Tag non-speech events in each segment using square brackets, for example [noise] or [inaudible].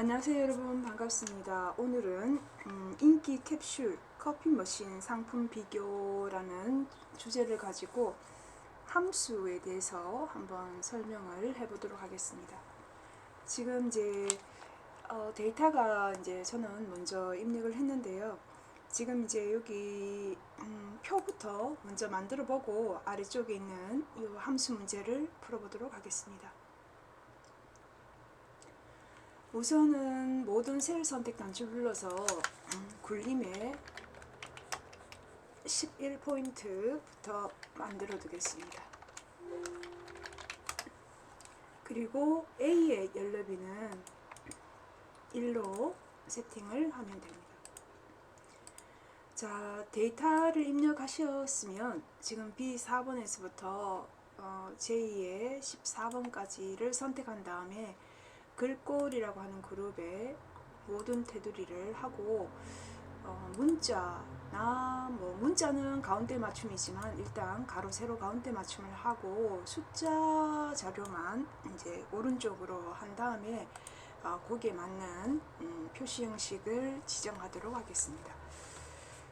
안녕하세요 여러분 반갑습니다. 오늘은 음, 인기 캡슐 커피 머신 상품 비교라는 주제를 가지고 함수에 대해서 한번 설명을 해보도록 하겠습니다. 지금 이제 어, 데이터가 이제 저는 먼저 입력을 했는데요. 지금 이제 여기 음, 표부터 먼저 만들어 보고 아래쪽에 있는 이 함수 문제를 풀어보도록 하겠습니다. 우선은 모든 셀 선택 단추를 눌러서 음, 굴림에 11포인트부터 만들어 두겠습니다. 그리고 A의 연료비는 1로 세팅을 하면 됩니다. 자, 데이터를 입력하셨으면 지금 B4번에서부터 어, J의 14번까지를 선택한 다음에 글꼴이라고 하는 그룹에 모든 테두리를 하고 어, 문자나 뭐 문자는 가운데 맞춤이지만 일단 가로 세로 가운데 맞춤을 하고 숫자 자료만 이제 오른쪽으로 한 다음에 어, 거기에 맞는 음, 표시 형식을 지정하도록 하겠습니다.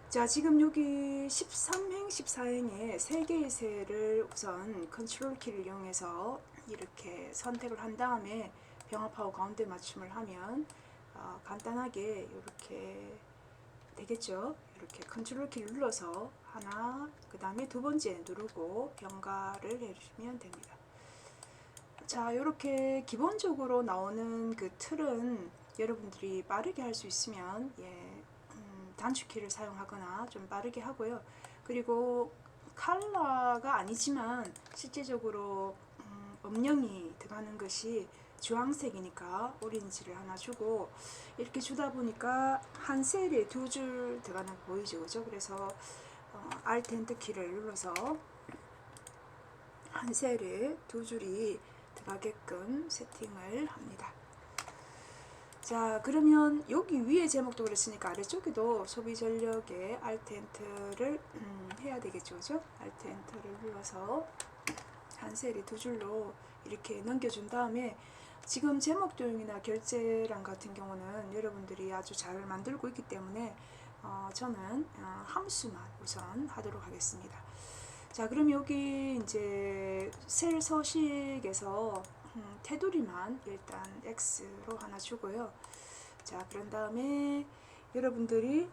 자 지금 여기 13행, 14행에 3개의 셀을 우선 컨트롤 키를 이용해서 이렇게 선택을 한 다음에 병합하고 가운데 맞춤을 하면 어, 간단하게 이렇게 되겠죠. 이렇게 컨트롤 키를 눌러서 하나, 그 다음에 두 번째 누르고 병가를 해주시면 됩니다. 자, 이렇게 기본적으로 나오는 그 틀은 여러분들이 빠르게 할 수 있으면 예, 음, 단축키를 사용하거나 좀 빠르게 하고요. 그리고 컬러가 아니지만 실제적으로 음, 음영이 들어가는 것이 주황색이니까 오렌지를 하나 주고 이렇게 주다 보니까 한 셀에 두 줄 들어가는 거 보이죠? 그죠? 그래서 어, Alt Enter 키를 눌러서 한 셀에 두 줄이 들어가게끔 세팅을 합니다. 자 그러면 여기 위에 제목도 그랬으니까 아래쪽에도 소비 Alt Enter를 음, 해야 되겠죠? 그죠? Enter를 눌러서 한 셀이 두 줄로 이렇게 넘겨준 다음에 지금 제목 도용이나 결제란 같은 경우는 여러분들이 아주 잘 만들고 있기 때문에 어, 저는 어, 함수만 우선 하도록 하겠습니다. 자, 그럼 여기 이제 셀 서식에서 음, 테두리만 일단 X로 하나 주고요. 자, 그런 다음에 여러분들이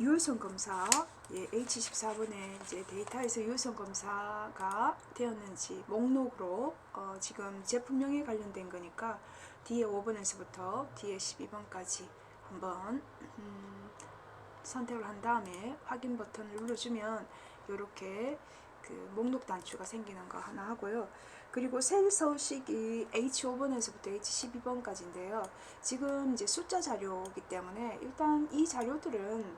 유효성 검사 예, H14번에 이제 데이터에서 유효성 검사가 되었는지 목록으로 어, 지금 제품명에 관련된 거니까 뒤에 5번에서부터 뒤에 12번까지 한번 음, 선택을 한 다음에 확인 버튼을 눌러주면 이렇게 그 목록 단추가 생기는 거 하나 하고요. 그리고 셀 서식이 H5번에서부터 H12번까지인데요. 지금 이제 숫자 자료이기 때문에 일단 이 자료들은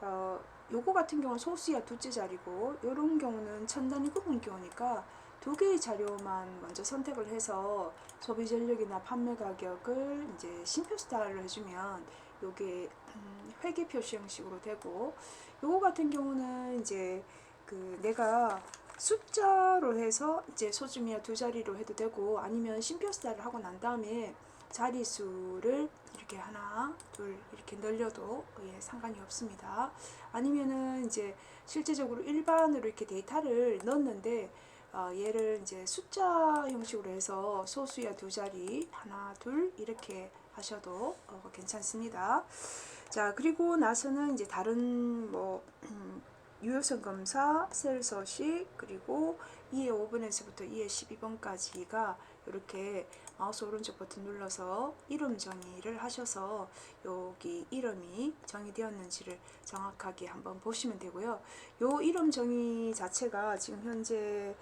어, 요거 같은 경우는 소수야 둘째 자리고 요런 경우는 천 단위 구분 경우니까 두 개의 자료만 먼저 선택을 해서 소비 전력이나 판매 가격을 이제 심표 스타일로 해주면 요게 음, 회계 표시 형식으로 되고 요거 같은 경우는 이제 그 내가 숫자로 해서 이제 소중이야 두 자리로 해도 되고 아니면 심표 스타일을 하고 난 다음에 자리수를 이렇게 하나, 둘 이렇게 늘려도 예, 상관이 없습니다. 아니면은 이제 실제적으로 일반으로 이렇게 데이터를 넣었는데 어, 얘를 이제 숫자 형식으로 해서 소수야 두 자리 하나, 둘 이렇게 하셔도 어, 괜찮습니다. 자 그리고 나서는 이제 다른 뭐 음, 유효성 검사, 셀 서식 그리고 2의 5번에서부터 2의 12번까지가 이렇게 마우스 오른쪽 버튼 눌러서 이름 정의를 하셔서 여기 이름이 정의되었는지를 정확하게 한번 보시면 되고요. 요 이름 정의 자체가 지금 현재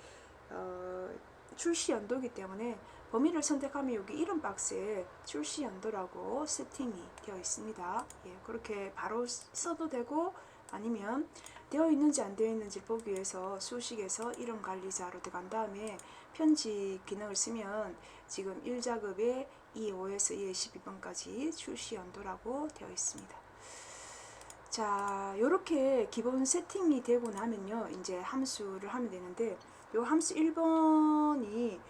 어, 출시 연도이기 때문에 범위를 선택하면 여기 이름 박스에 출시 연도라고 세팅이 되어 있습니다. 예, 그렇게 바로 써도 되고 아니면 되어 있는지 안 되어 있는지 보기 위해서 수식에서 이름 관리자로 들어간 다음에 편집 기능을 쓰면 지금 1작업에 2의 5에서 2의 12번까지 출시 연도라고 되어 있습니다. 자, 이렇게 기본 세팅이 되고 나면요. 이제 함수를 하면 되는데 요 함수 1번이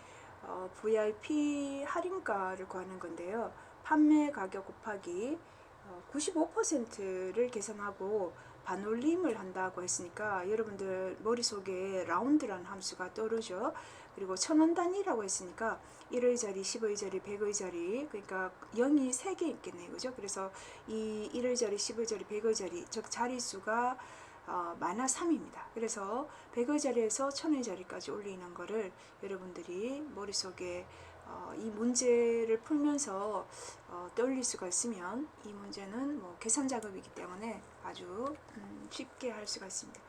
어, VIP 할인가를 구하는 건데요. 판매 가격 곱하기 어, 95%를 계산하고 반올림을 한다고 했으니까 여러분들 머릿속에 라운드라는 함수가 떠오르죠. 그리고 천원 단위라고 했으니까 1의 자리, 10의 자리, 100의 자리 그러니까 0이 3개 있겠네요. 그죠? 그래서 이 1의 자리, 10의 자리, 100의 자리 즉 자릿수가 어, 마나 3입니다. 그래서 100의 자리에서 1000의 자리까지 올리는 거를 여러분들이 머릿속에 어, 이 문제를 풀면서 어, 떠올릴 수가 있으면 이 문제는 뭐 계산 작업이기 때문에 아주 음, 쉽게 할 수가 있습니다.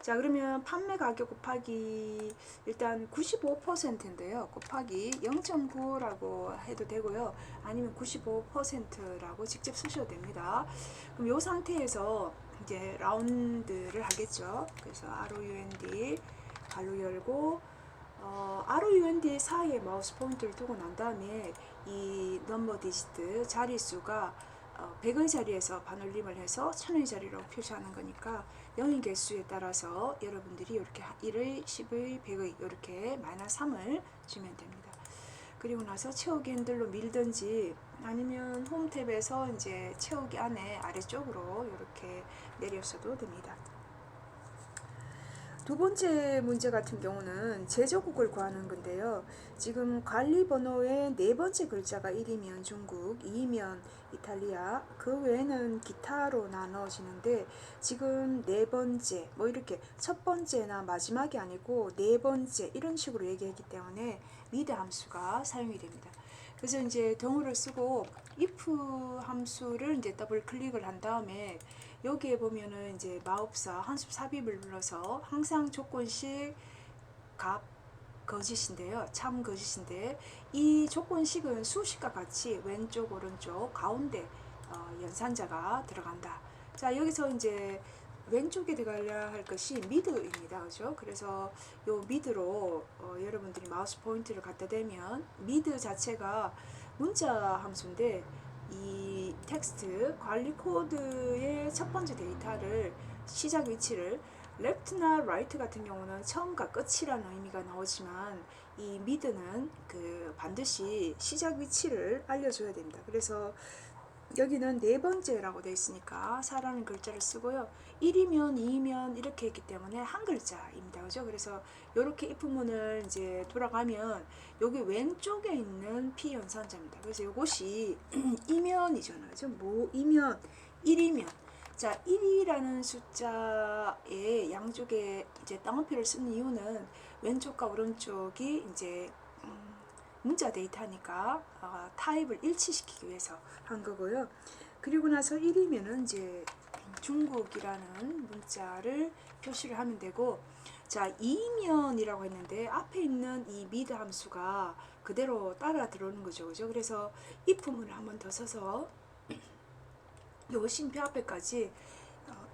자 그러면 판매 가격 곱하기 일단 95%인데요. 곱하기 0.9라고 해도 되고요. 아니면 95%라고 직접 쓰셔도 됩니다. 그럼 이 상태에서 이제 라운드를 하겠죠. 그래서 ROUND 발로 열고 어, ROUND 사이에 마우스 포인트를 두고 난 다음에 이 넘버 디지트 자릿수가 어, 100의 자리에서 반올림을 해서 1000의 자리로 표시하는 거니까 0의 개수에 따라서 여러분들이 이렇게 1의, 10의, 100의 이렇게 마이너스 3을 주면 됩니다. 그리고 나서 채우기 핸들로 밀든지 아니면 홈 탭에서 이제 채우기 안에 아래쪽으로 이렇게 내렸어도 됩니다. 두 번째 문제 같은 경우는 제조국을 구하는 건데요. 지금 관리 번호의 네 번째 글자가 1이면 중국, 2이면 이탈리아, 그 외에는 기타로 나눠지는데 지금 네 번째, 뭐 이렇게 첫 번째나 마지막이 아니고 네 번째 이런 식으로 얘기하기 때문에 미드 함수가 사용이 됩니다. 그래서 이제 동호를 쓰고 if 함수를 이제 더블 클릭을 한 다음에 여기에 보면은 이제 마법사 한숲 삽입을 눌러서 항상 조건식 값 거짓인데요. 참 거짓인데 이 조건식은 수식과 같이 왼쪽 오른쪽 가운데 어, 연산자가 들어간다. 자 여기서 이제 왼쪽에 들어가야 할 것이 미드입니다. 그죠? 그래서 요 미드로 어, 여러분들이 마우스 포인트를 갖다 대면 미드 자체가 문자 함수인데 이 텍스트 관리 코드의 첫 번째 데이터를 시작 위치를 left나 right 같은 경우는 처음과 끝이라는 의미가 나오지만 이 mid는 그 반드시 시작 위치를 알려줘야 됩니다. 그래서 여기는 네 번째라고 되어 있으니까 4라는 글자를 쓰고요. 1이면 2이면 이렇게 했기 때문에 한 글자입니다. 그죠? 그래서 이렇게 if문을 이제 돌아가면 여기 왼쪽에 있는 p 연산자입니다. 그래서 이것이 [clears throat] 이면이잖아요. 그죠? 뭐 이면 1이면 자 1이라는 숫자의 양쪽에 이제 따옴표를 쓰는 이유는 왼쪽과 오른쪽이 이제 음, 문자 데이터니까 어, 타입을 일치시키기 위해서 한 거고요. 그리고 나서 1이면은 이제 중국이라는 문자를 표시를 하면 되고 자 2면이라고 했는데 앞에 있는 이 미드 함수가 그대로 따라 들어오는 거죠. 그죠? 그래서 if문을 한번 더 써서 요 심표 앞에까지 어,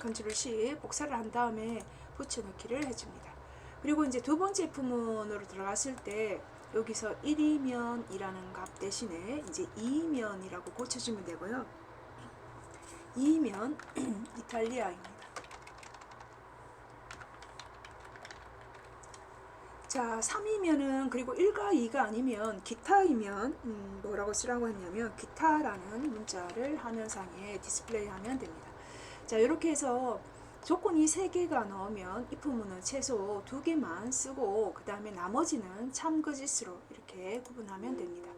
컨트롤 C 복사를 한 다음에 붙여넣기를 해줍니다. 그리고 이제 두 번째 if문으로 들어갔을 때 여기서 1이면이라는 값 대신에 이제 2면이라고 고쳐주면 되고요 2면 [clears throat] 이탈리아입니다. 자, 3이면은 그리고 1과 2가 아니면 기타이면 음, 뭐라고 쓰라고 했냐면 기타라는 문자를 화면상에 디스플레이하면 됩니다. 자, 이렇게 해서 조건이 3개가 나오면 if문은 최소 2개만 쓰고 그 다음에 나머지는 참거짓으로 이렇게 구분하면 됩니다.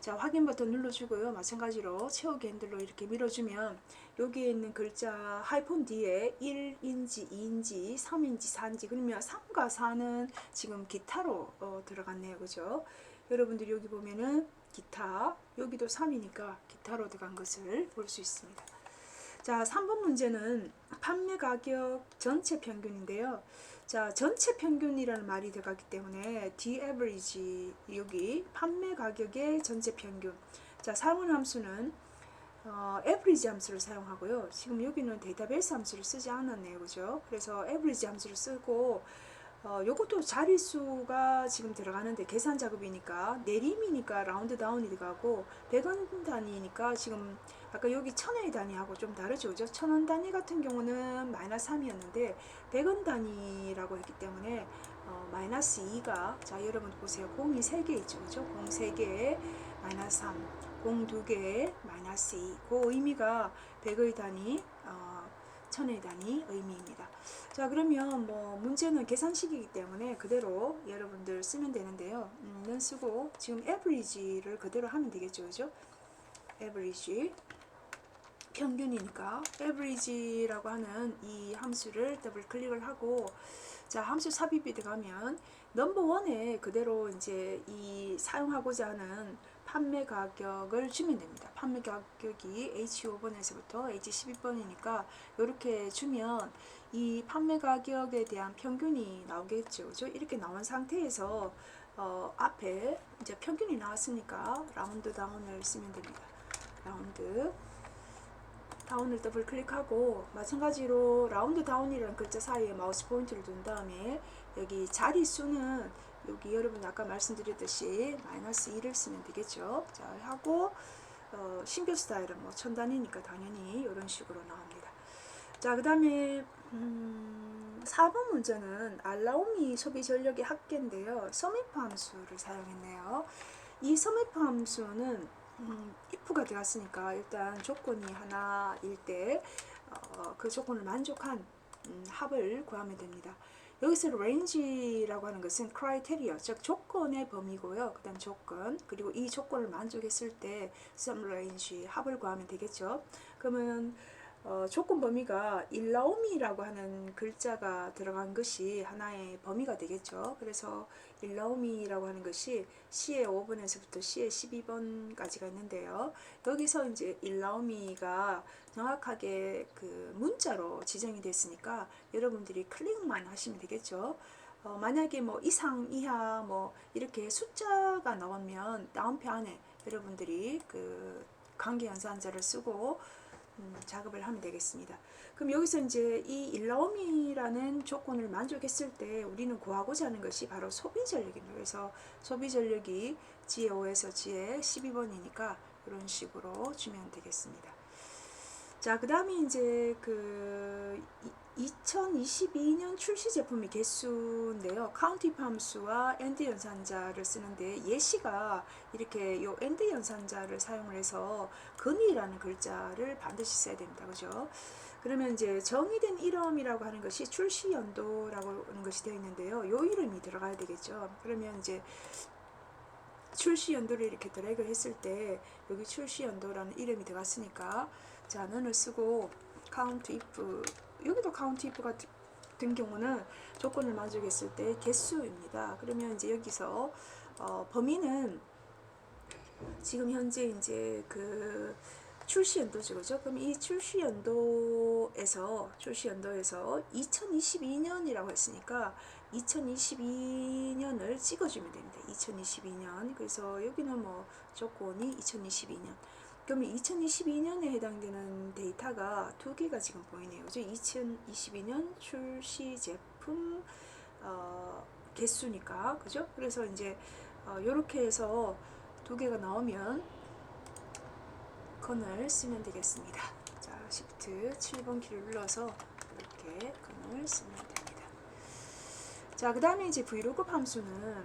자 확인 버튼 눌러주고요. 마찬가지로 채우기 핸들로 이렇게 밀어주면 여기에 있는 글자 하이폰 뒤에 1인지 2인지 3인지 4인지 그러면 3과 4는 지금 기타로 어, 들어갔네요. 그죠? 여러분들 여기 보면은 기타 여기도 3이니까 기타로 들어간 것을 볼 수 있습니다. 자 3번 문제는 판매 가격 전체 평균인데요. 자, 전체 평균이라는 말이 들어가기 때문에 the average 여기 판매 가격의 전체 평균. 자, 사용 함수는 어, average 함수를 사용하고요. 지금 여기는 데이터베이스 함수를 쓰지 않았네요. 그죠? 그래서 average 함수를 쓰고 어, 요것도 자릿수가 지금 들어가는데 계산 작업이니까 내림이니까 라운드 다운이 들어가고 100원 단위니까 지금 아까 여기 천원의 단위하고 좀 다르죠. 그죠? 천원 단위 같은 경우는 마이너스 3이었는데 100원 단위라고 했기 때문에 어, 어, 마이너스 2가 자 여러분 보세요 공이 3개 있죠 그죠 공 3개에 마이너스 3 공 2개에 마이너스 2그 의미가 100의 단위 어, 천의 단위 의미입니다 자 그러면 뭐 문제는 계산식이기 때문에 그대로 여러분들 쓰면 되는데요. 음, 는 쓰고 지금 average를 그대로 하면 되겠죠 그죠? average. 평균이니까 average라고 하는 이 함수를 더블 클릭을 하고 자 함수 삽입이 들어가면 넘버 원에 그대로 이제 이 사용하고자 하는 판매 가격을 주면 됩니다. 판매 가격이 H5번에서부터 H12번이니까 이렇게 주면 이 판매 가격에 대한 평균이 나오겠죠. 그죠? 이렇게 나온 상태에서 어, 앞에 이제 평균이 나왔으니까 라운드 다운을 쓰면 됩니다. 라운드 다운을 더블 클릭하고 마찬가지로 라운드 다운이라는 글자 사이에 마우스 포인트를 둔 다음에 여기 자리 수는 여기 여러분 아까 말씀드렸듯이 마이너스 2를 쓰면 되겠죠. 자 하고 어, 신규 스타일은 뭐 천단이니까 당연히 이런 식으로 나옵니다. 자 그 다음에 음, 4번 문제는 알라우미 소비 전력의 합계인데요. 서미프 함수를 사용했네요. 이 서미프 함수는 음, if가 들어갔으니까 일단 조건이 하나일 때그 조건을 만족한 음, 합을 구하면 됩니다. 여기서 range라고 하는 것은 criteria, 즉 조건의 범위고요. 그 다음 조건 그리고 이 조건을 만족했을 때 sum range 합을 구하면 되겠죠. 그러면 어, 조건 범위가 일라오미라고 하는 글자가 들어간 것이 하나의 범위가 되겠죠. 그래서 일라오미라고 하는 것이 C의 5번에서부터 C의 12번까지가 있는데요. 여기서 이제 일라오미가 정확하게 그 문자로 지정이 됐으니까 여러분들이 클릭만 하시면 되겠죠. 어, 만약에 뭐 이상, 이하 뭐 이렇게 숫자가 나오면 다운표 안에 여러분들이 그 관계 연산자를 쓰고 음, 작업을 하면 되겠습니다. 그럼 여기서 이제 이 일라옴이라는 조건을 만족했을 때 우리는 구하고자 하는 것이 바로 소비 전력입니다. 그래서 소비 전력이 G의 5에서 G의 12번이니까 이런 식으로 주면 되겠습니다. 자, 그 다음에 이제 그 2022년 출시 제품의 개수인데요. 카운티 함수와 엔드 연산자를 쓰는데 예시가 이렇게 요 엔드 연산자를 사용을 해서 근이라는 글자를 반드시 써야 됩니다. 그죠? 그러면 이제 정의된 이름이라고 하는 것이 출시 연도라고 하는 것이 되어 있는데요. 요 이름이 들어가야 되겠죠. 그러면 이제 출시 연도를 이렇게 드래그 했을 때 여기 출시 연도라는 이름이 들어갔으니까 자 너는 쓰고 count if 여기도 count if 같은 경우는 조건을 만족했을 때 개수입니다. 그러면 이제 여기서 어, 범위는 지금 현재 이제 그 출시 연도죠, 그죠? 그럼 이 출시 연도에서 출시 연도에서 2022년이라고 했으니까 2022년을 찍어주면 됩니다. 2022년. 그래서 여기는 뭐 조건이 2022년. 그러면 2022년에 해당되는 데이터가 두 개가 지금 보이네요. 그죠? 2022년 출시 제품 어, 개수니까, 그죠? 그래서 이제 어, 이렇게 해서 두 개가 나오면 건을 쓰면 되겠습니다. 자, Shift 7번 키를 눌러서 이렇게 건을 쓰면 됩니다. 자, 그 다음에 이제 브이로그 함수는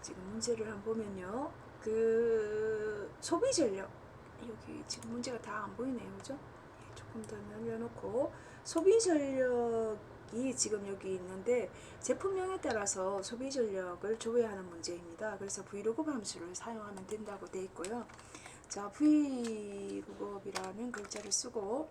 지금 문제를 한번 보면요. 그 소비 전력 여기 지금 문제가 다 안 보이네요. 그죠? 예, 조금 더 늘려놓고 소비 전력이 지금 여기 있는데 제품명에 따라서 소비 전력을 조회하는 문제입니다. 그래서 브이로그 함수를 사용하면 된다고 되어 있고요. 자, V로그업이라는 글자를 쓰고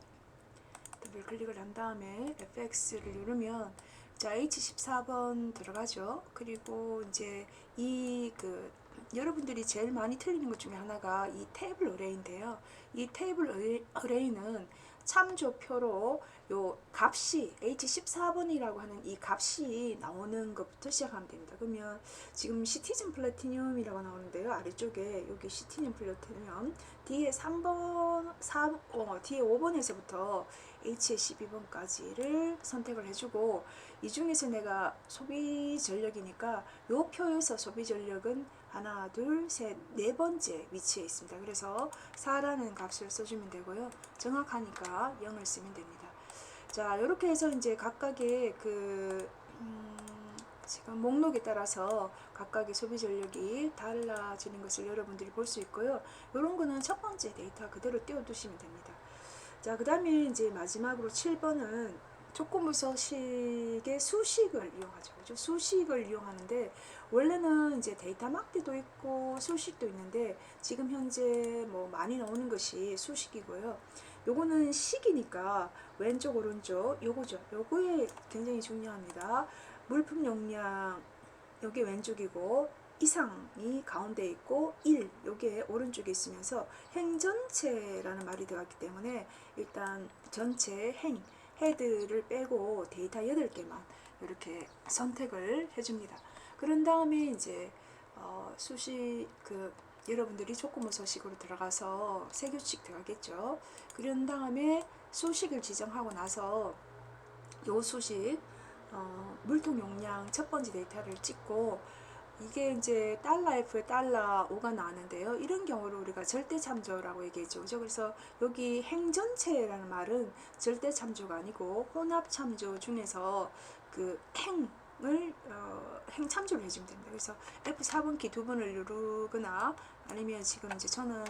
더블 클릭을 한 다음에 FX를 누르면 자, H14번 들어가죠. 그리고 이제 이그 여러분들이 제일 많이 틀리는 것 중에 하나가 이 테이블 어레이인데요. 이 테이블 어레이는 참조표로 요 값이 H14번이라고 하는 이 값이 나오는 것부터 시작하면 됩니다. 그러면 지금 시티즌 플래티늄이라고 나오는데요. 아래쪽에 여기 시티즌 플래티늄 뒤에 3번, 4, 어, 뒤에 5번에서부터 H의 12번까지를 선택을 해주고 이 중에서 내가 소비 전력이니까 요 표에서 소비 전력은 하나, 둘, 셋, 네 번째 위치에 있습니다. 그래서 4라는 값을 써주면 되고요. 정확하니까 0을 쓰면 됩니다. 자, 이렇게 해서 이제 각각의 그, 음, 지금 목록에 따라서 각각의 소비 전력이 달라지는 것을 여러분들이 볼 수 있고요. 이런 거는 첫 번째 데이터 그대로 띄워두시면 됩니다. 자, 그 다음에 이제 마지막으로 7번은 조건부서식의 수식을 이용하죠. 그죠? 수식을 이용하는데 원래는 이제 데이터 막대도 있고 수식도 있는데 지금 현재 뭐 많이 나오는 것이 수식이고요. 요거는 식이니까 왼쪽 오른쪽 요거죠. 요거에 굉장히 중요합니다. 물품 용량 여기 왼쪽이고 이상이 가운데 있고 1 여기에 오른쪽에 있으면서 행전체라는 말이 들어갔기 때문에 일단 전체 행 헤드를 빼고 데이터 8개만 이렇게 선택을 해줍니다. 그런 다음에 이제 어, 수식 그 여러분들이 조건부 서식으로 들어가서 세 교칙 들어가겠죠. 그런 다음에 수식을 지정하고 나서 요 수식 어, 물통 용량 첫 번째 데이터를 찍고 이게 이제 달러 5가 나왔는데요. 이런 경우를 우리가 절대 참조라고 얘기했죠. 그죠? 그래서 여기 행전체라는 말은 절대 참조가 아니고 혼합 참조 중에서 그 행 을 어, 행 참조를 해주면 됩니다. 그래서 F4번 키 두 번을 누르거나 아니면 지금 이제 저는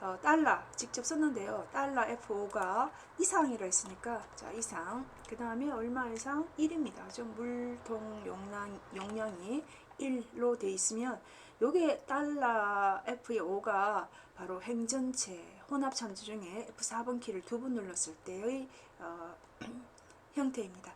어, 달러 직접 썼는데요. 달러 F5가 이상이라 했으니까 자 이상 그 다음에 얼마 이상 1입니다. 좀 물통 용량 용량이 1로 돼 있으면 요게 달러 F의 5가 바로 행전체 혼합 참조 중에 F4번 키를 두 번 눌렀을 때의 어, [clears throat] 형태입니다.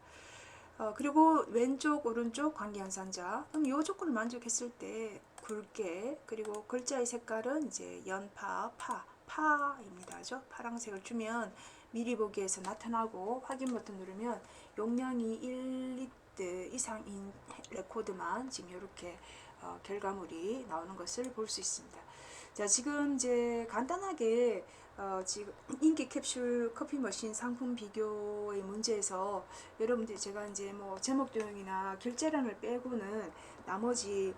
어, 그리고 왼쪽 오른쪽 관계연산자 그럼 요 조건을 만족했을 때 굵게 그리고 글자의 색깔은 이제 연파 파 파입니다. 죠 파랑색을 주면 미리 보기에서 나타나고 확인 버튼 누르면 용량이 1리터 이상인 레코드만 지금 이렇게 어, 결과물이 나오는 것을 볼 수 있습니다. 자 지금 이제 간단하게 어, 지금 인기 캡슐 커피 머신 상품 비교의 문제에서 여러분들 제가 이제 뭐 제목 도형이나 결제란을 빼고는 나머지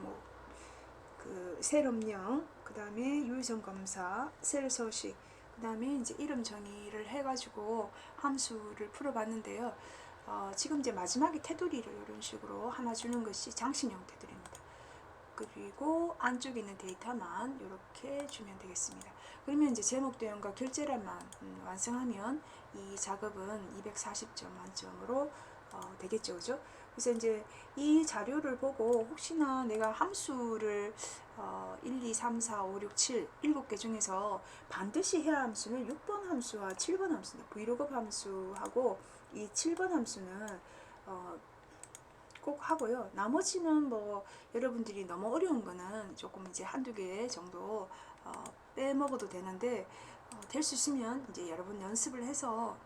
뭐그 셀업령, 그 다음에 유효성 검사, 셀 서식, 그 다음에 이제 이름 정의를 해가지고 함수를 풀어봤는데요. 어, 지금 이제 마지막에 테두리를 이런 식으로 하나 주는 것이 장식용 테두리입니다. 그리고 안쪽에 있는 데이터만 이렇게 주면 되겠습니다. 그러면 이제 제목 도형과 결제란만 음, 완성하면 이 작업은 240점 만점으로 어, 되겠죠, 그죠? 그래서 이제 이 자료를 보고 혹시나 내가 함수를 어, 1, 2, 3, 4, 5, 6, 7, 7개 중에서 반드시 해야 할 함수는 6번 함수와 7번 함수입니다. 브이로그 함수하고 이 7번 함수는 어, 꼭 하고요. 나머지는 뭐 여러분들이 너무 어려운 거는 조금 이제 한두 개 정도 어, 빼먹어도 되는데 어, 될수 있으면 이제 여러분 연습을 해서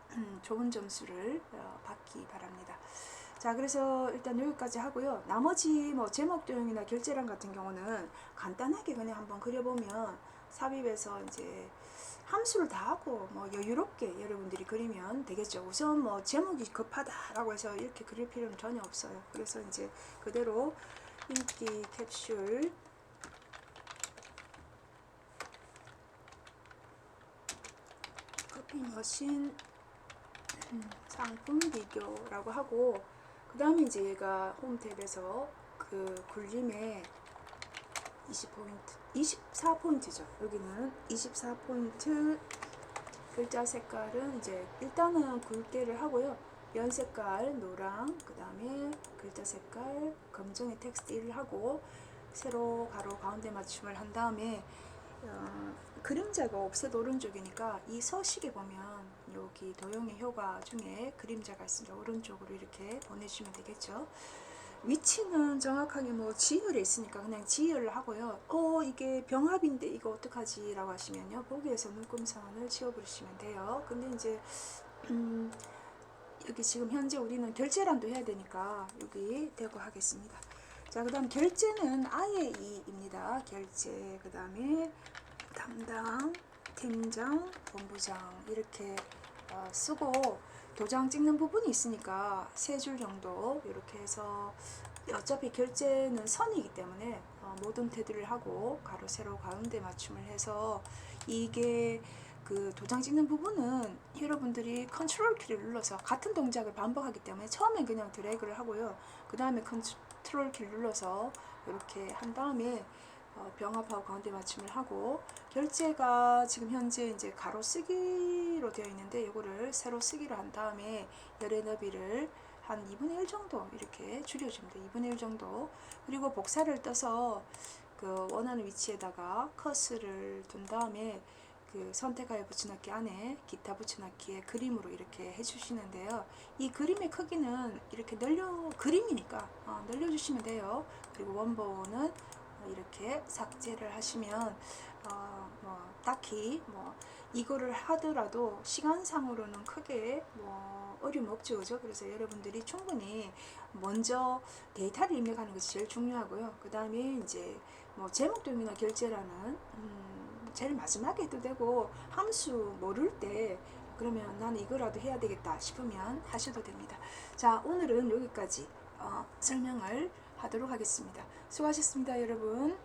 좋은 점수를 어, 받기 바랍니다. 자, 그래서 일단 여기까지 하고요. 나머지 뭐 제목 도형이나 결제란 같은 경우는 간단하게 그냥 한번 그려보면 삽입해서 이제 함수를 다 하고 뭐 여유롭게 여러분들이 그리면 되겠죠. 우선 뭐 제목이 급하다라고 해서 이렇게 그릴 필요는 전혀 없어요. 그래서 이제 그대로 인기 캡슐 커피 머신 음, 상품 비교라고 하고 그 다음에 이제 얘가 홈 탭에서 그 굴림에 20포인트 24포인트죠. 여기는 24포인트 글자 색깔은 이제 일단은 굵게를 하고요. 연 색깔 노랑 그 다음에 글자 색깔 검정의 텍스트 1을 하고 세로 가로 가운데 맞춤을 한 다음에 어, 그림자가 없애도 오른쪽이니까 이 서식에 보면 여기 도형의 효과 중에 그림자가 있습니다. 오른쪽으로 이렇게 보내주시면 되겠죠. 위치는 정확하게 뭐 지혈에 있으니까 그냥 지혈을 하고요. 어 이게 병합인데 이거 어떡하지 라고 하시면요. 보기에서 눈금선을 지워버리시면 돼요. 근데 이제 음, 여기 지금 현재 우리는 결제란도 해야 되니까 여기 대고 하겠습니다. 자, 그 다음 결제는 아예 이입니다. 결제, 그 다음에 담당, 팀장, 본부장 이렇게 어, 쓰고 도장 찍는 부분이 있으니까 세 줄 정도 이렇게 해서 어차피 결제는 선이기 때문에 어, 모든 테두리를 하고 가로 세로 가운데 맞춤을 해서 이게 그 도장 찍는 부분은 여러분들이 컨트롤 키를 눌러서 같은 동작을 반복하기 때문에 처음엔 그냥 드래그를 하고요. 그 다음에 컨트롤 키를 눌러서 이렇게 한 다음에 어, 병합하고 가운데 맞춤을 하고 결제가 지금 현재 이제 가로 쓰기로 되어 있는데 이거를 세로 쓰기로 한 다음에 열의 너비를 한 2분의 1 정도 이렇게 줄여줍니다. 2분의 1 정도 그리고 복사를 떠서 그 원하는 위치에다가 커스를 둔 다음에 그 선택하여 붙여넣기 안에 기타 붙여넣기의 그림으로 이렇게 해주시는데요. 이 그림의 크기는 이렇게 늘려 그림이니까 어, 늘려주시면 돼요. 그리고 원본은 어, 이렇게 삭제를 하시면 어, 뭐 딱히 뭐 이거를 하더라도 시간상으로는 크게 뭐 어려움 없죠? 그래서 여러분들이 충분히 먼저 데이터를 입력하는 것이 제일 중요하고요. 그 다음에 이제 뭐 제목 도용이나 결제라는 음, 제일 마지막에 해도 되고 함수 모를 때 그러면 나는 이거라도 해야 되겠다 싶으면 하셔도 됩니다. 자, 오늘은 여기까지 어, 설명을 하도록 하겠습니다. 수고하셨습니다, 여러분.